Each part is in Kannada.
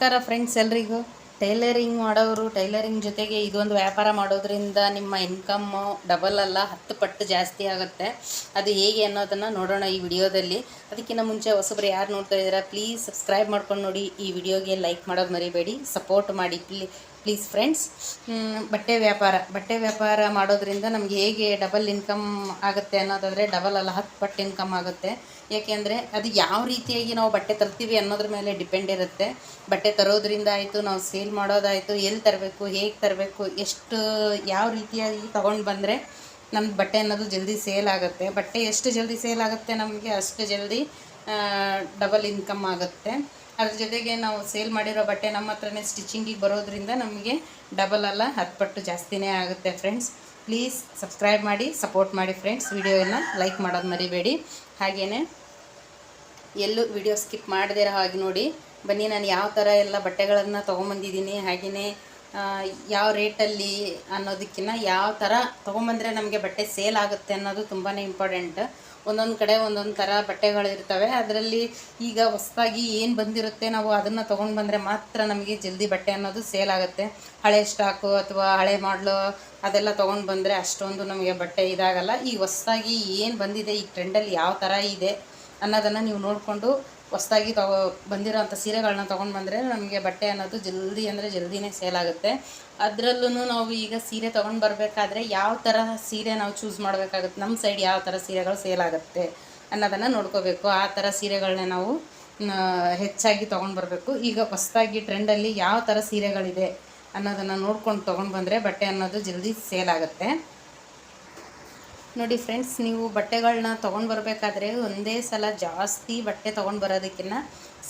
ನಮಸ್ಕಾರ ಫ್ರೆಂಡ್ಸ್ ಎಲ್ರಿಗೂ. ಟೈಲರಿಂಗ್ ಮಾಡೋರು ಟೈಲರಿಂಗ್ ಜೊತೆಗೆ ಇದೊಂದು ವ್ಯಾಪಾರ ಮಾಡೋದ್ರಿಂದ ನಿಮ್ಮ ಇನ್ಕಮ್ಮು ಡಬಲ್ ಅಲ್ಲ, ಹತ್ತು ಪಟ್ಟು ಜಾಸ್ತಿ ಆಗುತ್ತೆ. ಅದು ಹೇಗೆ ಅನ್ನೋದನ್ನು ನೋಡೋಣ ಈ ವಿಡಿಯೋದಲ್ಲಿ. ಅದಕ್ಕಿಂತ ಮುಂಚೆ ಹೊಸಬ್ರು ಯಾರು ನೋಡ್ತಾ ಇದ್ದೀರಾ ಪ್ಲೀಸ್ ಸಬ್ಸ್ಕ್ರೈಬ್ ಮಾಡ್ಕೊಂಡು ನೋಡಿ. ಈ ವಿಡಿಯೋಗೆ ಲೈಕ್ ಮಾಡೋದು ಮರಿಬೇಡಿ ಸಪೋರ್ಟ್ ಮಾಡಿ. ಪ್ಲೀ ಪ್ಲೀಸ್ ಫ್ರೆಂಡ್ಸ್ ಬಟ್ಟೆ ವ್ಯಾಪಾರ. ಬಟ್ಟೆ ವ್ಯಾಪಾರ ಮಾಡೋದ್ರಿಂದ ನಮಗೆ ಹೇಗೆ ಡಬಲ್ ಇನ್ಕಮ್ ಆಗುತ್ತೆ ಅನ್ನೋದಾದರೆ ಡಬಲ್ ಅಲ್ಲ, ಹತ್ತು ಪಟ್ಟು ಇನ್ಕಮ್ ಆಗುತ್ತೆ. ಏಕೆಂದರೆ ಅದು ಯಾವ ರೀತಿಯಾಗಿ ನಾವು ಬಟ್ಟೆ ತರ್ತೀವಿ ಅನ್ನೋದ್ರ ಮೇಲೆ ಡಿಪೆಂಡ್ ಇರುತ್ತೆ. ಬಟ್ಟೆ ತರೋದ್ರಿಂದ ಆಯಿತು, ನಾವು ಸೇಲ್ ಮಾಡೋದಾಯಿತು, ಎಲ್ಲಿ ತರಬೇಕು, ಹೇಗೆ ತರಬೇಕು, ಎಷ್ಟು, ಯಾವ ರೀತಿಯಾಗಿ ತೊಗೊಂಡು ಬಂದರೆ ನಮ್ಮ ಬಟ್ಟೆ ಅನ್ನೋದು ಜಲ್ದಿ ಸೇಲ್ ಆಗುತ್ತೆ. ಬಟ್ಟೆ ಎಷ್ಟು ಜಲ್ದಿ ಸೇಲ್ ಆಗುತ್ತೆ ನಮಗೆ ಅಷ್ಟು ಜಲ್ದಿ ಡಬಲ್ ಇನ್ಕಮ್ ಆಗುತ್ತೆ. ಅದ್ರ ಜೊತೆಗೆ ನಾವು ಸೇಲ್ ಮಾಡಿರೋ ಬಟ್ಟೆ ನಮ್ಮ ಹತ್ರನೇ ಸ್ಟಿಚಿಂಗಿಗೆ ಬರೋದ್ರಿಂದ ನಮಗೆ ಡಬಲ್ ಅಲ್ಲ ಹತ್ತು ಪಟ್ಟು ಜಾಸ್ತಿನೇ ಆಗುತ್ತೆ ಫ್ರೆಂಡ್ಸ್ ಪ್ಲೀಸ್ ಸಬ್ಸ್ಕ್ರೈಬ್ ಮಾಡಿ ಸಪೋರ್ಟ್ ಮಾಡಿ ಫ್ರೆಂಡ್ಸ್ ವಿಡಿಯೋನ ಲೈಕ್ ಮಾಡೋದು ಮರಿಬೇಡಿ. ಹಾಗೆಯೇ ಎಲ್ಲೂ ವಿಡಿಯೋ ಸ್ಕಿಪ್ ಮಾಡದೇ ಇರೋ ಹಾಗೆ ನೋಡಿ. ಬನ್ನಿ, ನಾನು ಯಾವ ಥರ ಎಲ್ಲ ಬಟ್ಟೆಗಳನ್ನು ತೊಗೊಂಬಂದಿದ್ದೀನಿ ಹಾಗೆಯೇ ಯಾವ ರೇಟಲ್ಲಿ ಅನ್ನೋದಕ್ಕಿಂತ ಯಾವ ಥರ ತೊಗೊಂಬಂದರೆ ನಮಗೆ ಬಟ್ಟೆ ಸೇಲ್ ಆಗುತ್ತೆ ಅನ್ನೋದು ತುಂಬಾ ಇಂಪಾರ್ಟೆಂಟ್ ಒಂದೊಂದು ಕಡೆ ಒಂದೊಂದು ಥರ ಬಟ್ಟೆಗಳಿರ್ತವೆ ಅದರಲ್ಲಿ ಈಗ ಹೊಸದಾಗಿ ಏನು ಬಂದಿರುತ್ತೆ ನಾವು ಅದನ್ನು ತೊಗೊಂಡು ಬಂದರೆ ಮಾತ್ರ ನಮಗೆ ಜಲ್ದಿ ಬಟ್ಟೆ ಅನ್ನೋದು ಸೇಲ್ ಆಗುತ್ತೆ. ಹಳೆ ಸ್ಟಾಕು ಅಥವಾ ಹಳೆ ಮಾಡಲು ಅದೆಲ್ಲ ತೊಗೊಂಡು ಬಂದರೆ ಅಷ್ಟೊಂದು ನಮಗೆ ಬಟ್ಟೆ ಇದಾಗಲ್ಲ. ಈ ಹೊಸದಾಗಿ ಏನು ಬಂದಿದೆ, ಈ ಟ್ರೆಂಡಲ್ಲಿ ಯಾವ ಥರ ಇದೆ ಅನ್ನೋದನ್ನು ನೀವು ನೋಡಿಕೊಂಡು ಹೊಸ್ದಾಗಿ ತಗೋ ಬಂದಿರೋಂಥ ಸೀರೆಗಳನ್ನ ತೊಗೊಂಡು ಬಂದರೆ ನಮಗೆ ಬಟ್ಟೆ ಅನ್ನೋದು ಜಲ್ದಿ ಅಂದರೆ ಜಲ್ದಿನೇ ಸೇಲ್ ಆಗುತ್ತೆ. ಅದರಲ್ಲೂ ನಾವು ಈಗ ಸೀರೆ ತೊಗೊಂಡು ಬರಬೇಕಾದ್ರೆ ಯಾವ ಥರ ಸೀರೆ ನಾವು ಚೂಸ್ ಮಾಡಬೇಕಾಗುತ್ತೆ ನಮ್ಮ ಸೈಡ್ ಯಾವ ಥರ ಸೀರೆಗಳು ಸೇಲ್ ಆಗುತ್ತೆ ಅನ್ನೋದನ್ನು ನೋಡ್ಕೋಬೇಕು. ಆ ಥರ ಸೀರೆಗಳನ್ನ ನಾವು ಹೆಚ್ಚಾಗಿ ತೊಗೊಂಡು ಬರಬೇಕು. ಈಗ ಹೊಸ್ದಾಗಿ ಟ್ರೆಂಡಲ್ಲಿ ಯಾವ ಥರ ಸೀರೆಗಳಿದೆ ಅನ್ನೋದನ್ನು ನೋಡ್ಕೊಂಡು ತೊಗೊಂಡು ಬಂದರೆ ಬಟ್ಟೆ ಅನ್ನೋದು ಜಲ್ದಿ ಸೇಲ್ ಆಗುತ್ತೆ. ನೋಡಿ ಫ್ರೆಂಡ್ಸ್, ನೀವು ಬಟ್ಟೆಗಳನ್ನ ತೊಗೊಂಡು ಬರಬೇಕಾದ್ರೆ ಒಂದೇ ಸಲ ಜಾಸ್ತಿ ಬಟ್ಟೆ ತೊಗೊಂಡು ಬರೋದಕ್ಕಿಂತ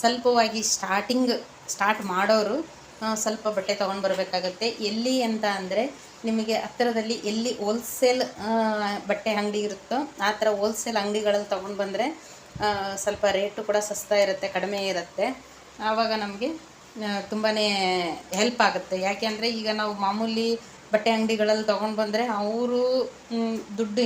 ಸ್ವಲ್ಪವಾಗಿ ಸ್ಟಾರ್ಟಿಂಗ್ ಸ್ಟಾರ್ಟ್ ಮಾಡೋರು ಸ್ವಲ್ಪ ಬಟ್ಟೆ ತೊಗೊಂಡು ಬರಬೇಕಾಗತ್ತೆ. ಎಲ್ಲಿ ಅಂತ ಅಂದರೆ ನಿಮಗೆ ಹತ್ತಿರದಲ್ಲಿ ಎಲ್ಲಿ ಹೋಲ್ಸೇಲ್ ಬಟ್ಟೆ ಅಂಗಡಿ ಇರುತ್ತೋ ಆ ಥರ ಹೋಲ್ಸೇಲ್ ಅಂಗಡಿಗಳಲ್ಲಿ ತೊಗೊಂಡು ಬಂದರೆ ಸ್ವಲ್ಪ ರೇಟು ಕೂಡ ಸಸ್ತಾ ಇರುತ್ತೆ, ಕಡಿಮೆ ಇರುತ್ತೆ. ಆವಾಗ ನಮಗೆ ತುಂಬಾ ಹೆಲ್ಪ್ ಆಗುತ್ತೆ. ಯಾಕೆ ಅಂದರೆ ಈಗ ನಾವು ಮಾಮೂಲಿ ಬಟ್ಟೆ ಅಂಗಡಿಗಳಲ್ಲಿ ತೊಗೊಂಡು ಬಂದರೆ ಅವರು ದುಡ್ಡು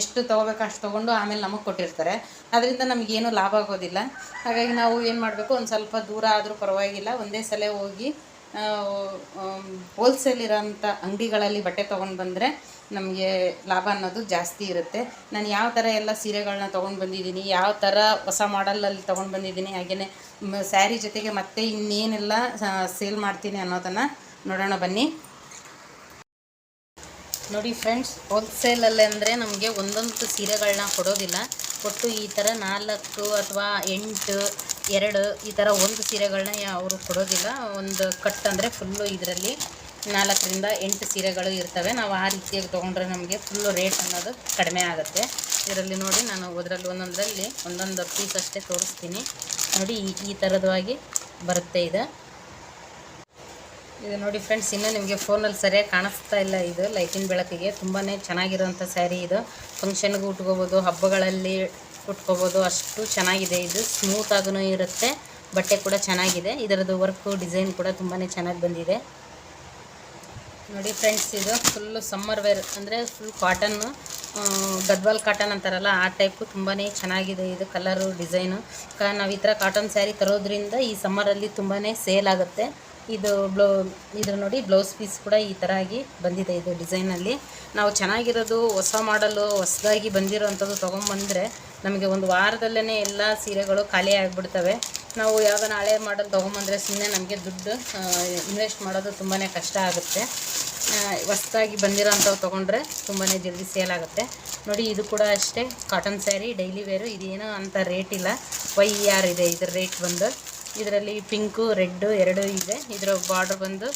ಎಷ್ಟು ತೊಗೋಬೇಕು ಅಷ್ಟು ತೊಗೊಂಡು ಆಮೇಲೆ ನಮಗೆ ಕೊಟ್ಟಿರ್ತಾರೆ. ಅದರಿಂದ ನಮಗೇನು ಲಾಭ ಆಗೋದಿಲ್ಲ. ಹಾಗಾಗಿ ನಾವು ಏನು ಮಾಡಬೇಕು, ಒಂದು ಸ್ವಲ್ಪ ದೂರ ಆದರೂ ಪರವಾಗಿಲ್ಲ. ಒಂದೇ ಸಲ ಹೋಗಿ ಹೋಲ್ಸೇಲ್ ಇರೋಂಥ ಅಂಗಡಿಗಳಲ್ಲಿ ಬಟ್ಟೆ ತೊಗೊಂಡು ಬಂದರೆ ನಮಗೆ ಲಾಭ ಅನ್ನೋದು ಜಾಸ್ತಿ ಇರುತ್ತೆ. ನಾನು ಯಾವ ಥರ ಎಲ್ಲ ಸೀರೆಗಳನ್ನ ತೊಗೊಂಡು ಬಂದಿದ್ದೀನಿ, ಯಾವ ಥರ ಹೊಸ ಮಾಡಲಲ್ಲಿ ತೊಗೊಂಡು ಬಂದಿದ್ದೀನಿ ಹಾಗೆಯೇ ಸ್ಯಾರಿ ಜೊತೆಗೆ ಮತ್ತೆ ಇನ್ನೇನೆಲ್ಲ ಸೇಲ್ ಮಾಡ್ತೀನಿ ಅನ್ನೋದನ್ನು ನೋಡೋಣ ಬನ್ನಿ. ನೋಡಿ ಫ್ರೆಂಡ್ಸ್ ಹೋಲ್ಸೇಲಲ್ಲಿ ಅಂದರೆ ನಮಗೆ ಒಂದೊಂದು ಸೀರೆಗಳನ್ನ ಕೊಡೋದಿಲ್ಲ. ಒಟ್ಟು ಈ ಥರ ನಾಲ್ಕು ಅಥವಾ ಎಂಟು, ಎರಡು ಈ ಥರ ಒಂದು ಸೀರೆಗಳನ್ನ ಅವರು ಕೊಡೋದಿಲ್ಲ. ಒಂದು ಕಟ್ ಅಂದರೆ ಫುಲ್ಲು ಇದರಲ್ಲಿ ನಾಲ್ಕರಿಂದ ಎಂಟು ಸೀರೆಗಳು ಇರ್ತವೆ. ನಾವು ಆ ರೀತಿಯಾಗಿ ತೊಗೊಂಡ್ರೆ ನಮಗೆ ಫುಲ್ಲು ರೇಟ್ ಅನ್ನೋದು ಕಡಿಮೆ ಆಗುತ್ತೆ. ಇದರಲ್ಲಿ ನೋಡಿ ನಾನು ಅದರಲ್ಲಿ ಒಂದೊಂದರಲ್ಲಿ ಒಂದೊಂದು ಪೀಸ್ ಅಷ್ಟೇ ತೋರಿಸ್ತೀನಿ. ನೋಡಿ ಈ ಥರದವಾಗಿ ಬರುತ್ತೆ ಇದು. ಇದು ನೋಡಿ ಫ್ರೆಂಡ್ಸ್, ಇನ್ನೂ ನಿಮಗೆ ಫೋನಲ್ಲಿ ಸರಿಯಾಗಿ ಕಾಣಿಸ್ತಾ ಇಲ್ಲ ಇದು, ಲೈಟಿನ ಬೆಳಕಿಗೆ. ತುಂಬಾ ಚೆನ್ನಾಗಿರೋಂಥ ಸ್ಯಾರಿ ಇದು. ಫಂಕ್ಷನ್ಗೂ ಉಟ್ಕೋಬೋದು, ಹಬ್ಬಗಳಲ್ಲಿ ಉಟ್ಕೋಬೋದು, ಅಷ್ಟು ಚೆನ್ನಾಗಿದೆ ಇದು. ಸ್ಮೂತಾಗೂ ಇರುತ್ತೆ, ಬಟ್ಟೆ ಕೂಡ ಚೆನ್ನಾಗಿದೆ. ಇದರದ್ದು ವರ್ಕು, ಡಿಸೈನ್ ಕೂಡ ತುಂಬಾ ಚೆನ್ನಾಗಿ ಬಂದಿದೆ. ನೋಡಿ ಫ್ರೆಂಡ್ಸ್, ಇದು ಫುಲ್ಲು ಸಮ್ಮರ್ ವೇರ್ ಅಂದರೆ ಫುಲ್ ಕಾಟನ್ನು ಗದ್ವಾಲ್ ಕಾಟನ್ ಅಂತಾರಲ್ಲ, ಆ ಟೈಪು ತುಂಬಾ ಚೆನ್ನಾಗಿದೆ ಇದು ಕಲರು, ಡಿಸೈನು. ನಾವು ಈ ಥರ ಕಾಟನ್ ಸ್ಯಾರಿ ತರೋದ್ರಿಂದ ಈ ಸಮ್ಮರಲ್ಲಿ ತುಂಬಾ ಸೇಲ್ ಆಗುತ್ತೆ. ಇದು ಬ್ಲೌ ಇದು ನೋಡಿ ಬ್ಲೌಸ್ ಪೀಸ್ ಕೂಡ ಈ ಥರ ಆಗಿ ಬಂದಿದೆ ಇದು ಡಿಸೈನಲ್ಲಿ ನಾವು ಚೆನ್ನಾಗಿರೋದು, ಹೊಸ ಮಾಡಲು ಹೊಸದಾಗಿ ಬಂದಿರೋವಂಥದ್ದು ತೊಗೊಂಬಂದರೆ ನಮಗೆ ಒಂದು ವಾರದಲ್ಲೇ ಎಲ್ಲ ಸೀರೆಗಳು ಖಾಲಿ ಆಗಿಬಿಡ್ತವೆ. ನಾವು ಯಾವ್ದಾನ ಹಳೆ ಮಾಡಲ್ ತೊಗೊಂಬಂದರೆ ಸುಮ್ಮನೆ ನಮಗೆ ದುಡ್ಡು ಇನ್ವೆಸ್ಟ್ ಮಾಡೋದು ತುಂಬಾ ಕಷ್ಟ ಆಗುತ್ತೆ. ಹೊಸ್ದಾಗಿ ಬಂದಿರೋಂಥವು ತೊಗೊಂಡ್ರೆ ತುಂಬಾ ಜಲ್ದಿ ಸೇಲ್ ಆಗುತ್ತೆ. ನೋಡಿ ಇದು ಕೂಡ ಅಷ್ಟೇ ಕಾಟನ್ ಸ್ಯಾರಿ ಡೈಲಿ ವೇರು ಇದೇನೋ ಅಂಥ ರೇಟ್ ಇಲ್ಲ. ವೈ ಆರ್ ಇದೆ, ಇದ್ರ ರೇಟ್ ಬಂದು. ಇದರಲ್ಲಿ ಪಿಂಕು, ರೆಡ್ಡು ಎರಡು ಇದೆ. ಇದರ ಬಾರ್ಡ್ರ್ ಬಂದು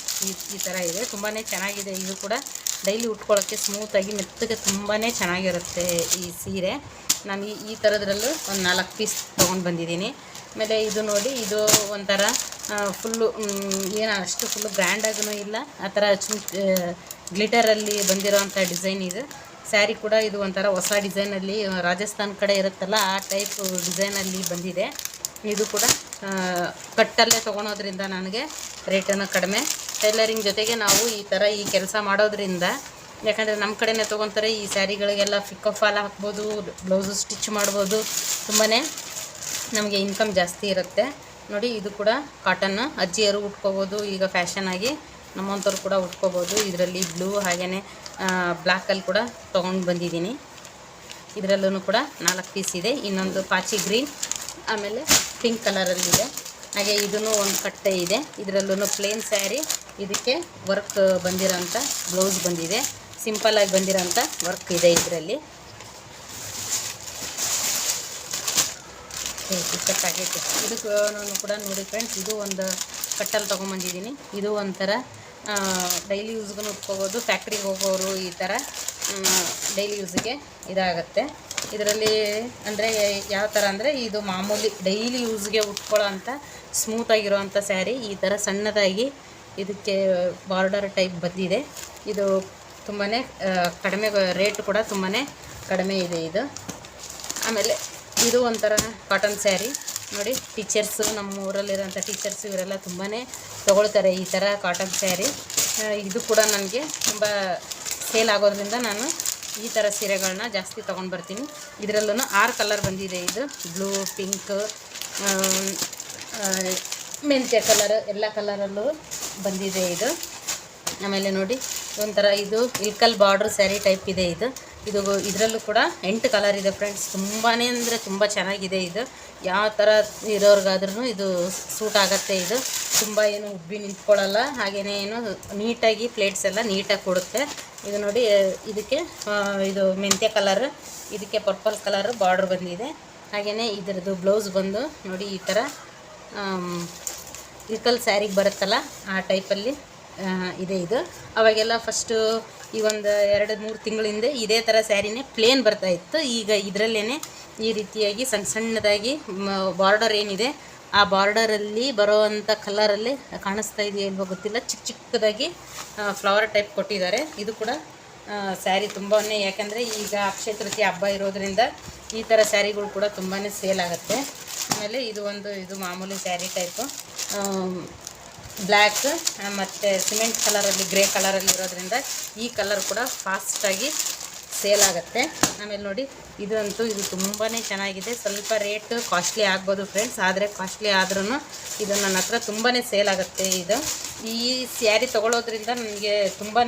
ಈ ಥರ ಇದೆ. ತುಂಬಾ ಚೆನ್ನಾಗಿದೆ. ಇದು ಕೂಡ ಡೈಲಿ ಉಟ್ಕೊಳ್ಳೋಕ್ಕೆ ಸ್ಮೂತಾಗಿ ಮೆತ್ತಗೆ ತುಂಬಾ ಚೆನ್ನಾಗಿರುತ್ತೆ ಈ ಸೀರೆ. ನಾನು ಈ ಈ ಥರದ್ರಲ್ಲೂ ಒಂದು ನಾಲ್ಕು ಪೀಸ್ ತೊಗೊಂಡು ಬಂದಿದ್ದೀನಿ. ಆಮೇಲೆ ಇದು ನೋಡಿ, ಇದು ಒಂಥರ ಫುಲ್ಲು ಏನು ಅಷ್ಟು ಫುಲ್ಲು ಗ್ರ್ಯಾಂಡಾಗೂ ಇಲ್ಲ. ಆ ಥರ ಚುಮ್ ಗ್ಲಿಟರಲ್ಲಿ ಬಂದಿರೋವಂಥ ಡಿಸೈನ್ ಇದು. ಸ್ಯಾರಿ ಕೂಡ ಇದು ಒಂಥರ ಹೊಸ ಡಿಸೈನಲ್ಲಿ ರಾಜಸ್ಥಾನ್ ಕಡೆ ಇರುತ್ತಲ್ಲ, ಆ ಟೈಪ್ ಡಿಸೈನಲ್ಲಿ ಬಂದಿದೆ. ಇದು ಕೂಡ ಕಟ್ಟಲ್ಲೇ ತೊಗೊಳೋದ್ರಿಂದ ನನಗೆ ರೇಟನ್ನು ಕಡಿಮೆ. ಟೈಲರಿಂಗ್ ಜೊತೆಗೆ ನಾವು ಈ ಥರ ಈ ಕೆಲಸ ಮಾಡೋದ್ರಿಂದ, ಯಾಕಂದರೆ ನಮ್ಮ ಕಡೆನೇ ತೊಗೊತಾರೆ, ಈ ಸ್ಯಾರಿಗಳಿಗೆಲ್ಲ ಫಿಕ್ಕೋ ಫಾಲ್ ಹಾಕ್ಬೋದು, ಬ್ಲೌಸು ಸ್ಟಿಚ್ ಮಾಡ್ಬೋದು ತುಂಬಾ ನಮಗೆ ಇನ್ಕಮ್ ಜಾಸ್ತಿ ಇರುತ್ತೆ. ನೋಡಿ, ಇದು ಕೂಡ ಕಾಟನ್ ಅಜ್ಜಿಯರು ಉಟ್ಕೋಬೋದು, ಈಗ ಫ್ಯಾಷನ್ ಆಗಿ ನಮ್ಮಂಥವ್ರು ಕೂಡ ಉಟ್ಕೋಬೋದು. ಇದರಲ್ಲಿ ಬ್ಲೂ ಹಾಗೆಯೇ ಬ್ಲ್ಯಾಕಲ್ಲಿ ಕೂಡ ತೊಗೊಂಡು ಬಂದಿದ್ದೀನಿ. ಇದರಲ್ಲೂ ಕೂಡ ನಾಲ್ಕು ಪೀಸ್ ಇದೆ. ಇನ್ನೊಂದು ಪಾಚಿ ಗ್ರೀನ್. ಆಮೇಲೆ ಪಿಂಕ್ ಕಲರಲ್ಲಿದೆ ಹಾಗೆ ಇದೂ ಒಂದು ಕಟ್ಟೆ ಇದೆ. ಇದರಲ್ಲೂ ಪ್ಲೇನ್ ಸ್ಯಾರಿ ಇದಕ್ಕೆ ವರ್ಕ್ ಬಂದಿರೋಂಥ ಬ್ಲೌಸ್ ಬಂದಿದೆ. ಸಿಂಪಲ್ಲಾಗಿ ಬಂದಿರೋಂಥ ವರ್ಕ್ ಇದೆ ಇದರಲ್ಲಿ. ಆಗೈತೆ. ಇದಕ್ಕೂ ಕೂಡ ನೋಡಿ ಫ್ರೆಂಡ್ಸ್ ಇದು ಒಂದು ಕಟ್ಟಲ್ಲಿ ತೊಗೊಂಬಂದಿದ್ದೀನಿ. ಇದು ಒಂಥರ ಡೈಲಿ ಯೂಸ್ಗೂ ಉಟ್ಕೋಬೋದು ಫ್ಯಾಕ್ಟ್ರಿಗೆ ಹೋಗೋರು ಈ ಥರ ಡೈಲಿ ಯೂಸ್ಗೆ ಇದಾಗುತ್ತೆ. ಇದರಲ್ಲಿ ಅಂದರೆ ಯಾವ ಥರ ಅಂದರೆ ಇದು ಮಾಮೂಲಿ ಡೈಲಿ ಯೂಸ್ಗೆ ಉಟ್ಕೊಳ್ಳೋ ಅಂಥ ಸ್ಮೂತಾಗಿರೋವಂಥ ಸ್ಯಾರಿ ಈ ಥರ ಸಣ್ಣದಾಗಿ ಇದಕ್ಕೆ ಬಾರ್ಡರ್ ಟೈಪ್ ಬಂದಿದೆ. ಇದು ತುಂಬಾ ಕಡಿಮೆ ರೇಟ್ ಕೂಡ ತುಂಬಾ ಕಡಿಮೆ ಇದೆ ಇದು. ಆಮೇಲೆ ಇದು ಒಂಥರ ಕಾಟನ್ ಸ್ಯಾರಿ ನೋಡಿ ಟೀಚರ್ಸು ನಮ್ಮ ಊರಲ್ಲಿರೋಂಥ ಟೀಚರ್ಸ್ ಇವರೆಲ್ಲ ತುಂಬಾ ತೊಗೊಳ್ತಾರೆ ಈ ಥರ ಕಾಟನ್ ಸ್ಯಾರಿ ಇದು ಕೂಡ ನನಗೆ ತುಂಬ ಸೇಲ್ ಆಗೋದ್ರಿಂದ ನಾನು ಈ ಥರ ಸೀರೆಗಳನ್ನ ಜಾಸ್ತಿ ತೊಗೊಂಡು ಬರ್ತೀನಿ. ಇದರಲ್ಲೂ ಆರು ಕಲರ್ ಬಂದಿದೆ ಇದು. ಬ್ಲೂ ಪಿಂಕ್ ಮೆಂತ್ಯ ಕಲರ್ ಎಲ್ಲ ಕಲರಲ್ಲೂ ಬಂದಿದೆ ಇದು. ಆಮೇಲೆ ನೋಡಿ, ಒಂಥರ ಇದು ಇಲ್ಕಲ್ ಬಾರ್ಡ್ರ್ ಸ್ಯಾರಿ ಟೈಪ್ ಇದೆ ಇದು. ಇದು ಇದರಲ್ಲೂ ಕೂಡ ಎಂಟು ಕಲರ್ ಇದೆ ಫ್ರೆಂಡ್ಸ್ ತುಂಬಾ ಅಂದರೆ ತುಂಬ ಚೆನ್ನಾಗಿದೆ ಇದು. ಯಾವ ಥರ ಇರೋರ್ಗಾದ್ರೂ ಇದು ಸೂಟ್ ಆಗುತ್ತೆ ಇದು. ತುಂಬ ಏನು ಉಬ್ಬಿ ನಿಂತ್ಕೊಳ್ಳಲ್ಲ ಹಾಗೆಯೇ ಏನು ನೀಟಾಗಿ ಪ್ಲೇಟ್ಸ್ ಎಲ್ಲ ನೀಟಾಗಿ ಕೊಡುತ್ತೆ. ಇದು ನೋಡಿ, ಇದಕ್ಕೆ ಇದು ಮೆಂತ್ಯ ಕಲರ್ ಇದಕ್ಕೆ ಪರ್ಪಲ್ ಕಲರ್ ಬಾರ್ಡ್ರ್ ಬಂದಿದೆ. ಹಾಗೆಯೇ ಇದರದ್ದು ಬ್ಲೌಸ್ ಬಂದು ನೋಡಿ ಈ ಥರ ಇಳ್ಕಲ್ ಸ್ಯಾರಿಗೆ ಬರುತ್ತಲ್ಲ, ಆ ಟೈಪಲ್ಲಿ ಇದೆ ಇದು. ಅವಾಗೆಲ್ಲ ಫಸ್ಟು ಈ ಒಂದು ಎರಡು ಮೂರು ತಿಂಗಳಿಂದ ಇದೇ ಥರ ಸ್ಯಾರಿನೇ ಪ್ಲೇನ್ ಬರ್ತಾ ಇತ್ತು. ಈಗ ಇದರಲ್ಲೇ ಈ ರೀತಿಯಾಗಿ ಸಣ್ಣ ಸಣ್ಣದಾಗಿ ಬಾರ್ಡರ್ ಏನಿದೆ ಆ ಬಾರ್ಡರಲ್ಲಿ ಬರೋವಂಥ ಕಲರಲ್ಲಿ ಕಾಣಿಸ್ತಾ ಇದೆಯಾ ಇಲ್ವೋ ಗೊತ್ತಿಲ್ಲ. ಚಿಕ್ಕ ಚಿಕ್ಕದಾಗಿ ಫ್ಲವರ್ ಟೈಪ್ ಕೊಟ್ಟಿದ್ದಾರೆ. ಇದು ಕೂಡ ಸ್ಯಾರಿ ತುಂಬಾ ಯಾಕಂದರೆ ಈಗ ಅಕ್ಷಯ ತೃತೀಯ ಹಬ್ಬ ಇರೋದ್ರಿಂದ ಈ ಥರ ಸ್ಯಾರಿಗಳು ಕೂಡ ತುಂಬಾ ಸೇಲ್ ಆಗುತ್ತೆ. ಆಮೇಲೆ ಇದು ಒಂದು, ಇದು ಮಾಮೂಲಿ ಸ್ಯಾರಿ ಟೈಪು ಬ್ಲ್ಯಾಕ್ ಮತ್ತು ಸಿಮೆಂಟ್ ಕಲರಲ್ಲಿ ಗ್ರೇ ಕಲರಲ್ಲಿ ಇರೋದ್ರಿಂದ ಈ ಕಲರ್ ಕೂಡ ಫಾಸ್ಟಾಗಿ ಸೇಲ್ ಆಗುತ್ತೆ. ಆಮೇಲೆ ನೋಡಿ, ಇದಂತೂ ಇದು ತುಂಬಾ ಚೆನ್ನಾಗಿದೆ. ಸ್ವಲ್ಪ ರೇಟ್ ಕಾಸ್ಟ್ಲಿ ಆಗ್ಬೋದು ಫ್ರೆಂಡ್ಸ್ ಆದರೆ ಕಾಸ್ಟ್ಲಿ ಆದ್ರೂ ಇದು ನನ್ನ ಹತ್ರ ತುಂಬಾ ಸೇಲ್ ಆಗುತ್ತೆ ಇದು. ಈ ಸ್ಯಾರಿ ತೊಗೊಳೋದ್ರಿಂದ ನನಗೆ ತುಂಬಾ